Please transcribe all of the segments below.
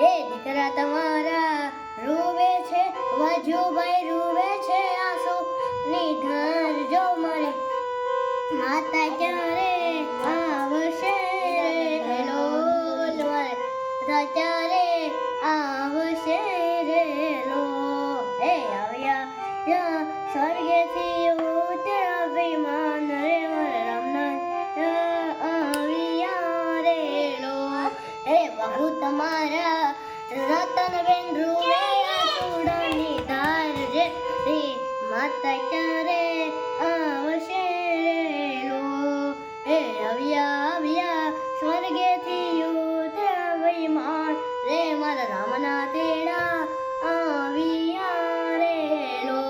એ દીકરા તમારા રૂવે છે, વજુભાઈ રૂવે છે આંસુ. નિધાર જો મળે, માતા ક્યારે આવશે રે? લોલ મળે, માતા આવશે રે? લો હે આવ્યા સ્વર્ગેથી બહુ તમારા રતનબેન રૂવે આસુડાની ધાર જે રે માતા ક્યારે આવશે લો હે આવ્યા આવ્યા સ્વર્ગેથી ઉતરા વિમાન રે મારા રામના તેડા આવ્યા રે લો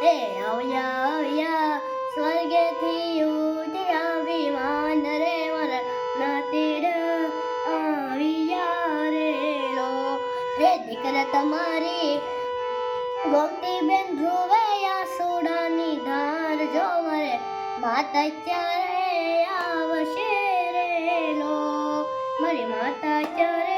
હે આવ્યા આવ્યા સ્વર્ગેથી દીકરા તમારી? ગોમતી બેન ધ્રુવે આસુડાની ધાર જો મરે માતા ચારે આવશે રે લો મારી માતા ક્યારે